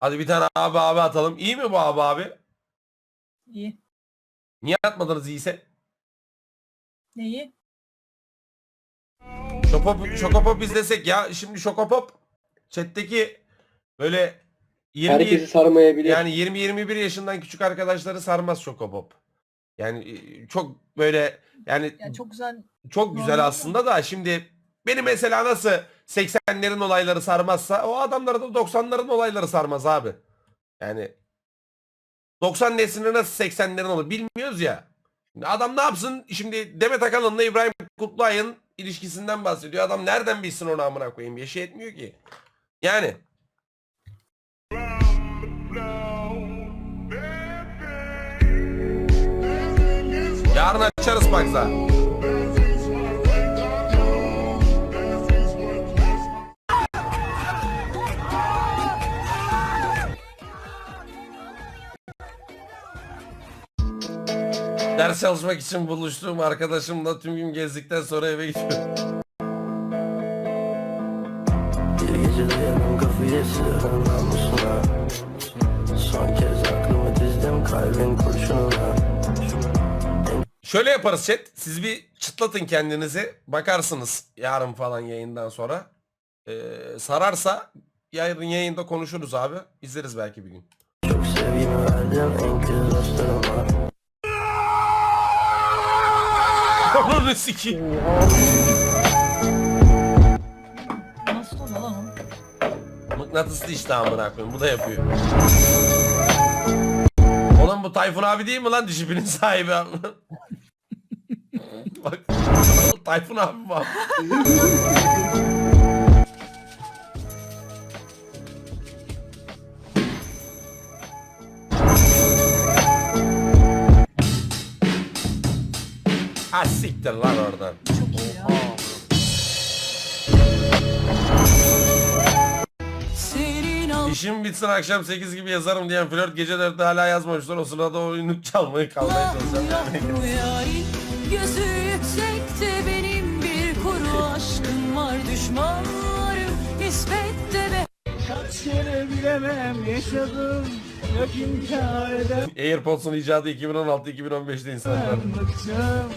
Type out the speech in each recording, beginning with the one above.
Hadi bir tane abi abi atalım. İyi mi bu abi abi? İyi. Niye atmadınız iyiyse? Neyi? Şokopop, Şokopop izlesek ya. Şimdi Şokopop chat'teki böyle 20 Herkesi sarmayabilir. yani 20-21 yaşından küçük arkadaşları sarmaz Şokopop. Yani e, çok böyle yani Ya çok güzel. çok güzel Normal. aslında da şimdi beni mesela nasıl 80'lerin olayları sarmazsa o adamları da 90'ların olayları sarmaz abi. Yani 90 neslini nasıl 80'lerin olur bilmiyoruz ya. Adam ne yapsın? Şimdi Demet Akalın'la İbrahim Kutluay'ın ilişkisinden bahsediyor. Adam nereden bilsin onu amına koyayım? Bir şey etmiyor ki. Yani. Yarın açarız Bagza. Ders çalışmak için buluştuğum arkadaşımla tüm gün gezdikten sonra eve gidiyorum. Bir gece dayanım kafayı sığırım namusuna Son kez aklımı dizdim kalbin kurşununa Şöyle yaparız chat. Siz bir çıtlatın kendinizi. Bakarsınız yarın falan yayından sonra. Ee, sararsa yarın yayında konuşuruz abi. İzleriz belki bir gün. Çok sevgimi verdim en kız dostlarıma Ananı sikeyim. Nasıl oldu lan o? Mıknatıslı işte amına koyayım. Bu da yapıyor. Oğlum bu Tayfun abi değil mi lan dişipinin sahibi? Bak. Tayfun abi bak. Ha siktir lan oradan. Çok iyi ya. İşim bitsin akşam 8 gibi yazarım diyen flört gece 4'te hala yazmamışlar. O sırada oyunluk çalmayı kalmaya çalışacağım. Bu yarim gözü yüksekte benim bir kuru aşkım var düşmanlarım nispette be Kere bilemem yaşadım Yok inkar edemem AirPods'un icadı 2016-2015'te insanlar. bıktım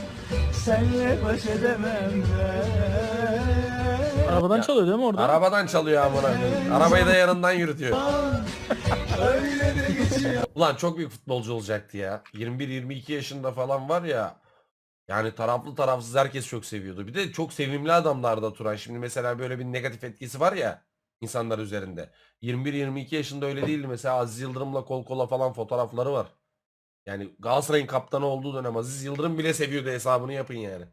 Senle baş edemem ben Arabadan çalıyor değil mi orada? Arabadan çalıyor amına koyayım. Arabayı da yanından yürütüyor. Öyle de geçiyor Ulan çok büyük futbolcu olacaktı ya. 21-22 yaşında falan var ya. Yani taraflı tarafsız herkes çok seviyordu. Bir de çok sevimli adamlardı Turan. Şimdi mesela böyle bir negatif etkisi var ya insanlar üzerinde. 21-22 yaşında öyle değildi. Mesela Aziz Yıldırım'la kol kola falan fotoğrafları var. Yani Galatasaray'ın kaptanı olduğu dönem Aziz Yıldırım bile seviyordu hesabını yapın yani.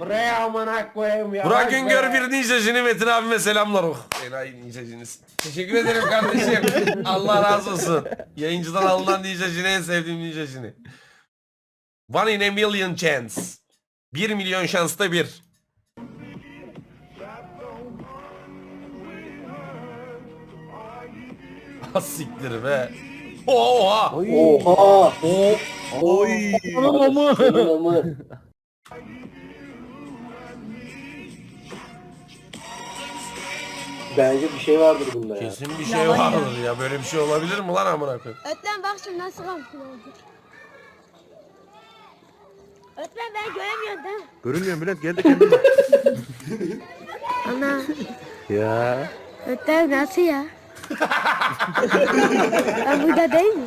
Buraya amına koyayım ya. Burak Güngör bir ninjacını Metin abime selamlar. Oh enayi ninjacınız. Teşekkür ederim kardeşim. Allah razı olsun. Yayıncıdan alınan ninjacını en sevdiğim ninjacını. One in a million chance. 1 milyon şansta bir. Ha siktir be. Oha. Oha! Oy. Onun amı. Senin amı. Bence bir şey vardır bunda ya. Kesin bir şey Yalan ya. vardır ya. Böyle bir şey olabilir mi lan amına koyayım? Öğretmen bak şimdi nasıl oldu. Öğretmen ben göremiyorum değil mi? Görünmüyor Bülent gel de kendin bak. Ana. ya. Öğretmen nasıl ya? Ben burada değil mi?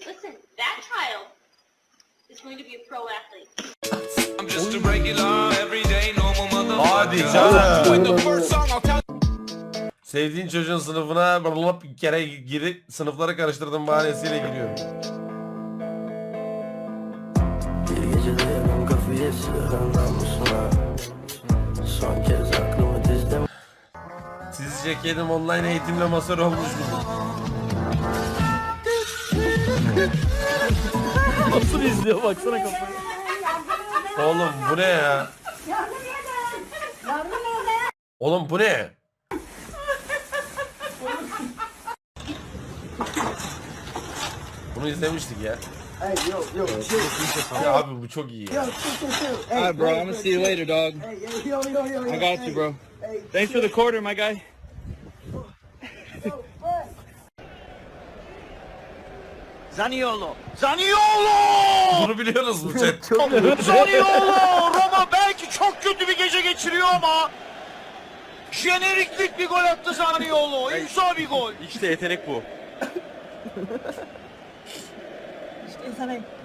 Listen, that child is going to be a pro athlete. Hadi canım. Sevdiğin çocuğun sınıfına bırılıp bir kere giri sınıfları karıştırdım bahanesiyle giriyorum. Bir gece dayanım kafayı sığırım namusuna Son kez Sizce kedim online eğitimle masör olmuş mu? Nasıl izliyor baksana kafayı. Oğlum bu ne ya? Oğlum bu ne? Bunu izlemiştik ya. Ya abi bu çok iyi ya. Alright, bro. I'm gonna see you later, dog. I got you, bro. Thanks for the quarter, my guy. Zaniolo. Zaniolo! Bunu biliyoruz bu chat. Zaniolo! Roma belki çok kötü bir gece geçiriyor ama jeneriklik bir gol attı Zaniolo. İmza bir gol. İşte yetenek bu.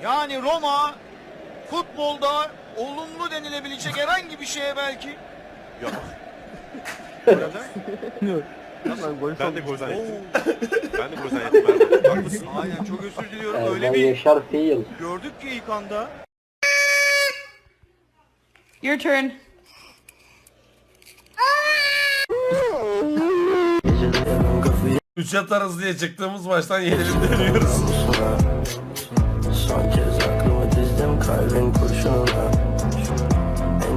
Yani Roma futbolda olumlu denilebilecek herhangi bir şeye belki Ben de gol zannettim. ben de gol zannettim. Ben. Aynen çok özür diliyorum. Öyle bir Yaşar fail. gördük ki ilk anda. Your turn. Üç atarız diye çıktığımız maçtan yenelim deniyoruz. sıra Son kez aklımı dizdim kalbin kurşununa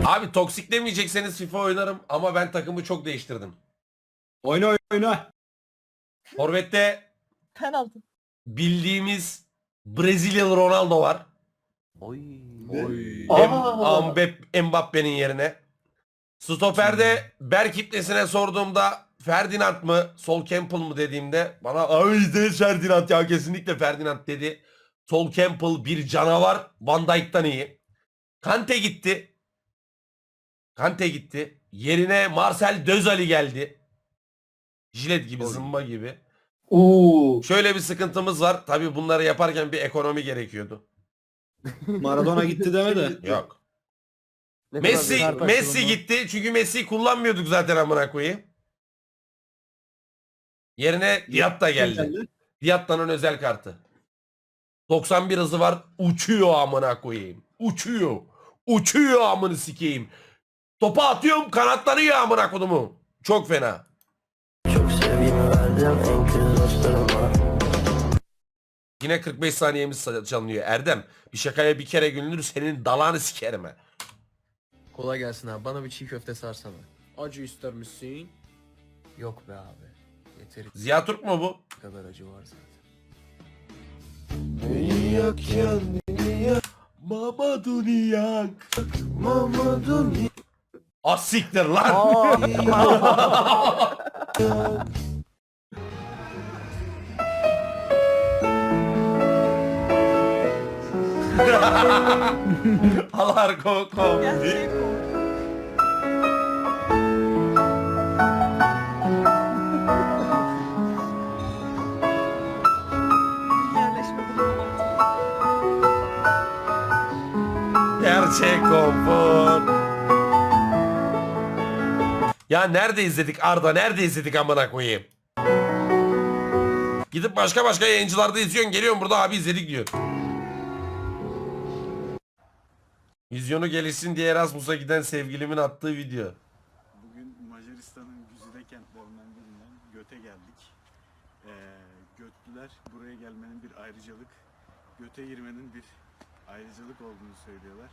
Abi toksik demeyecekseniz FIFA oynarım ama ben takımı çok değiştirdim. Oyna oyna. Forvet'te penaltı. bildiğimiz Brezilyalı Ronaldo var. Oy. Aa. Ambe- Mbappe'nin yerine. Stoper'de Berk kitlesine sorduğumda Ferdinand mı Sol Campbell mı dediğimde bana ay de Ferdinand ya kesinlikle Ferdinand dedi. Sol Campbell bir canavar Van Dijk'tan iyi. Kante gitti. Kante gitti. Yerine Marcel Dözali geldi. Jilet gibi zımba gibi. Uuu. Şöyle bir sıkıntımız var. Tabii bunları yaparken bir ekonomi gerekiyordu. Maradona gitti deme de. Yok. Messi Messi gitti çünkü Messi kullanmıyorduk zaten amına koyayım. Yerine Diatta geldi. Diatta'nın özel kartı. 91 hızı var. Uçuyor amına koyayım. Uçuyor. Uçuyor amını sikeyim. Topa atıyorum kanatlanıyor amına kodumu. Çok fena. Çok sevgimi verdim en kötü dostlarıma Yine 45 saniyemiz çalınıyor. Erdem bir şakaya bir kere gülünür senin dalağını sikerim ha. Kolay gelsin abi. Bana bir çiğ köfte sarsana. Acı ister misin? Yok be abi. Yeteri Ziya Türk mü bu? kadar acı var zaten. Mama Duniyak. Mama Duniyak. Az siktir lan. Alarko kombi. Gerçek o. Yerleşme bulamadım. Gerçek konfor. Ya nerede izledik Arda? Nerede izledik amına koyayım? Gidip başka başka yayıncılarda izliyorsun. Geliyorsun burada abi izledik diyor. Vizyonu gelişsin diye Erasmus'a giden sevgilimin attığı video. Bugün Macaristan'ın güzide kentlerinden birinden Göte geldik. Ee, Götlüler buraya gelmenin bir ayrıcalık, Göte girmenin bir ayrıcalık olduğunu söylüyorlar.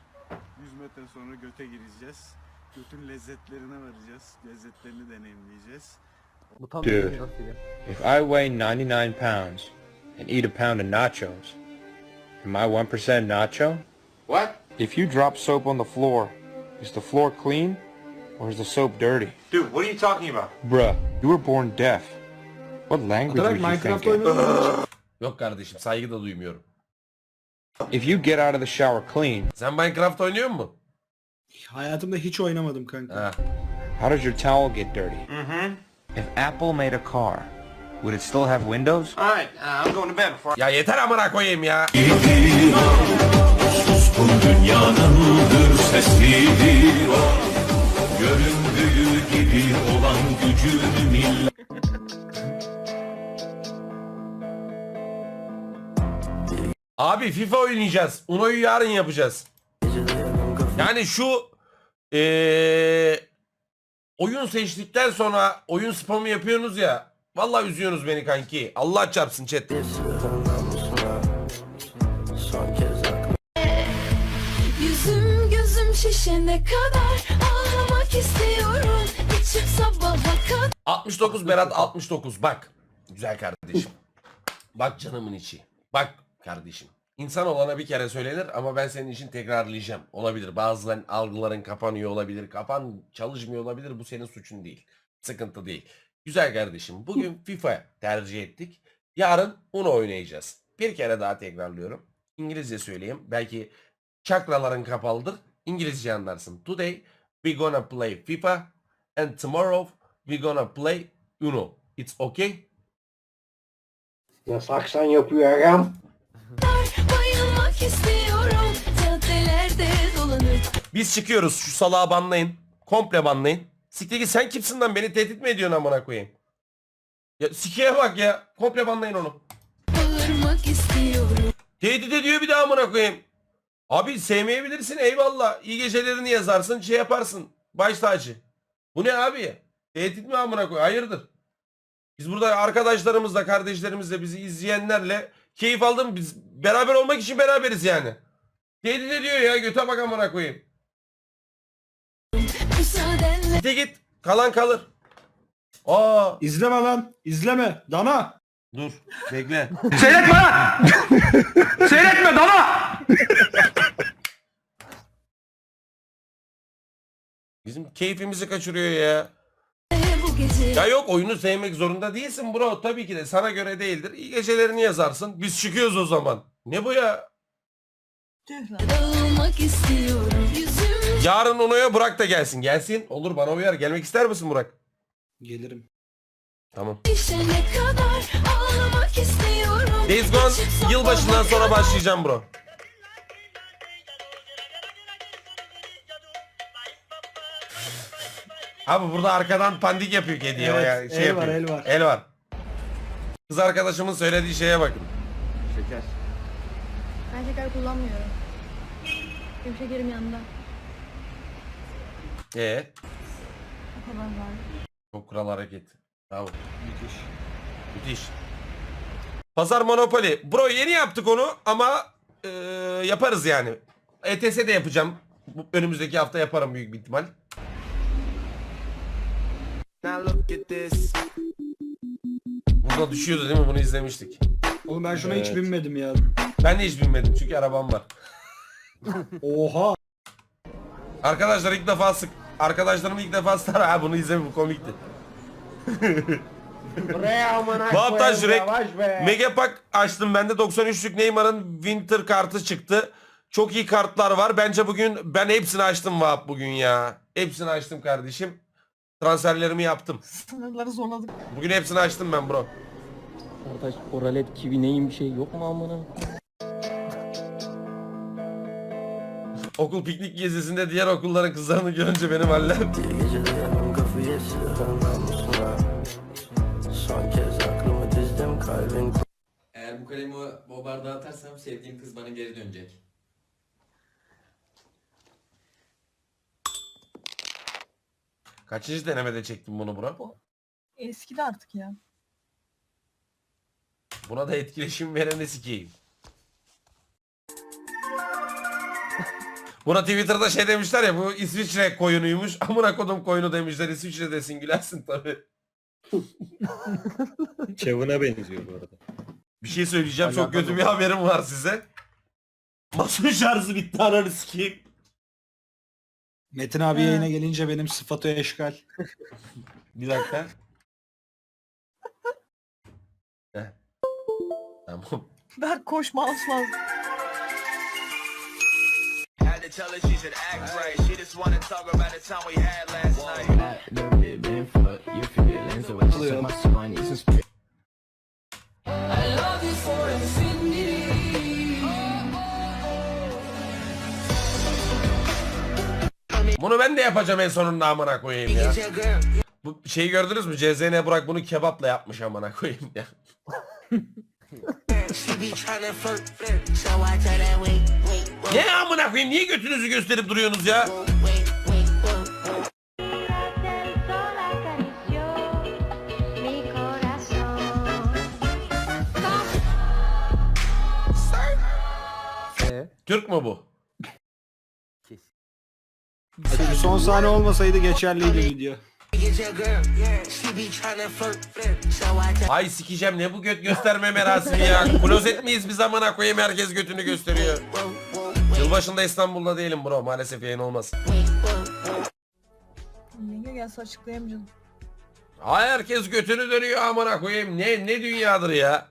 100 metre sonra Göte gireceğiz. Götün lezzetlerine varacağız. Lezzetlerini deneyimleyeceğiz. Dude, if I weigh 99 pounds and eat a pound of nachos, am I 1% nacho? What? If you drop soap on the floor, is the floor clean or is the soap dirty? Dude what are you talking about? Bruh, you were born deaf. What language were you thinking? Yok kardeşim saygı da duymuyorum. If you get out of the shower clean, Sen Minecraft oynuyor musun? Hayatımda hiç oynamadım kanka. How does your towel get dirty? If Apple made a car, would it still have windows? Ya yeter amına koyayım ya. Abi FIFA oynayacağız. Uno'yu yarın yapacağız. Yani şu eee, oyun seçtikten sonra oyun spamı yapıyorsunuz ya. Vallahi üzüyorsunuz beni kanki. Allah çarpsın chat. Yüzüm gözüm şişene kadar ağlamak istiyorum. İçim sabaha kadar. 69 Berat 69 bak. Güzel kardeşim. Bak canımın içi. Bak kardeşim. İnsan olana bir kere söylenir ama ben senin için tekrarlayacağım. Olabilir. Bazıların algıların kapanıyor olabilir. Kapan çalışmıyor olabilir. Bu senin suçun değil. Sıkıntı değil. Güzel kardeşim. Bugün FIFA tercih ettik. Yarın Uno oynayacağız. Bir kere daha tekrarlıyorum. İngilizce söyleyeyim. Belki çakraların kapalıdır. İngilizce anlarsın. Today we gonna play FIFA and tomorrow we gonna play Uno. It's okay? Nasıl aksan yapıyor agam? İstiyorum caddelerde dolanır Biz çıkıyoruz. Şu salağı banlayın. Komple banlayın. Siktir git sen kimsin lan beni tehdit mi ediyorsun amına koyayım? Ya sikeye bak ya. Komple banlayın onu. Bağırmak istiyorum Tehdit ediyor bir daha amına koyayım. Abi sevmeyebilirsin eyvallah. İyi gecelerini yazarsın şey yaparsın. Baş tacı. Bu ne abi? Tehdit mi amına koy? Hayırdır? Biz burada arkadaşlarımızla, kardeşlerimizle, bizi izleyenlerle keyif aldım. Biz beraber olmak için beraberiz yani. Tehdit ediyor ya. Göte bak amına koyayım. Gite git. Kalan kalır. Aa, İzleme lan. İzleme. Dana. dur. Bekle. Seyretme lan. Seyretme dana. Bizim keyfimizi kaçırıyor ya. Ya yok oyunu sevmek zorunda değilsin bro. Tabii ki de sana göre değildir. İyi gecelerini yazarsın. Biz çıkıyoruz o zaman. Ne bu ya? Yarın Ono'ya Burak da gelsin. Gelsin. Olur bana uyar. Gelmek ister misin Burak? Gelirim. Tamam. Days Gone yılbaşından sonra başlayacağım bro. Abi burada arkadan pandik yapıyor kedi ya. Evet, ya. Şey el var, yapıyor. el var. El var. Kız arkadaşımın söylediği şeye bakın. Ben şeker kullanmıyorum. Benim şekerim yanında. Ee, O kadar var. çok kural hareket. Bravo. Müthiş. Müthiş. Pazar Monopoly. Bro yeni yaptık onu ama eee, yaparız yani. ETS'de yapacağım. Bu önümüzdeki hafta yaparım büyük bir ihtimal. Burada düşüyordu değil mi? Bunu izlemiştik. Oğlum ben şuna hiç Evet. binmedim ya. Ben de hiç binmedim çünkü arabam var. Oha. Arkadaşlar ilk defa sık. Arkadaşlarım ilk defa sıkar. Ha bunu izleme bu komikti. Buraya amına Bu hafta koyayım, Jurek yavaş be. Megapack açtım ben de 93'lük Neymar'ın Winter kartı çıktı. Çok iyi kartlar var. Bence bugün ben hepsini açtım Vahap bugün ya. Hepsini açtım kardeşim. Transferlerimi yaptım. Sınırları zorladık. Bugün hepsini açtım ben bro. Kardeş oralet kivi neyim bir şey yok mu amına? Okul piknik gezisinde diğer okulların kızlarını görünce benim hallem. Eğer bu kalemi o bardağa atarsam sevdiğim kız bana geri dönecek. Kaçıncı denemede çektim bunu bro? Eskidi artık ya. Buna da etkileşim vereni sikeyim. Buna Twitter'da şey demişler ya bu İsviçre koyunuymuş. Amına kodum koyunu demişler. İsviçre desin gülersin tabi. Çavına benziyor bu arada. Bir şey söyleyeceğim. Çok kötü bir haberim var size. Masanın şarjı bitti ananı sikeyim. Metin abi yayına gelince benim sıfatı eşkal. Bir dakika. Heh. Tamam. Berk koş mouse lazım. I love you for infinity Bunu ben de yapacağım en sonunda amına koyayım ya. Bu şeyi gördünüz mü? CZN Burak bunu kebapla yapmış amına koyayım ya. Ne amına koyayım? Niye götünüzü gösterip duruyorsunuz ya? Türk mü bu? Son sahne olmasaydı geçerliydi video. Ay sikeceğim ne bu göt gösterme merasimi ya. Klozet miyiz biz amına koyayım herkes götünü gösteriyor. Yılbaşında İstanbul'da değilim bro maalesef yayın olmaz. Yenge gelse açıklayamayacağım. Ay herkes götünü dönüyor amına koyayım. Ne ne dünyadır ya.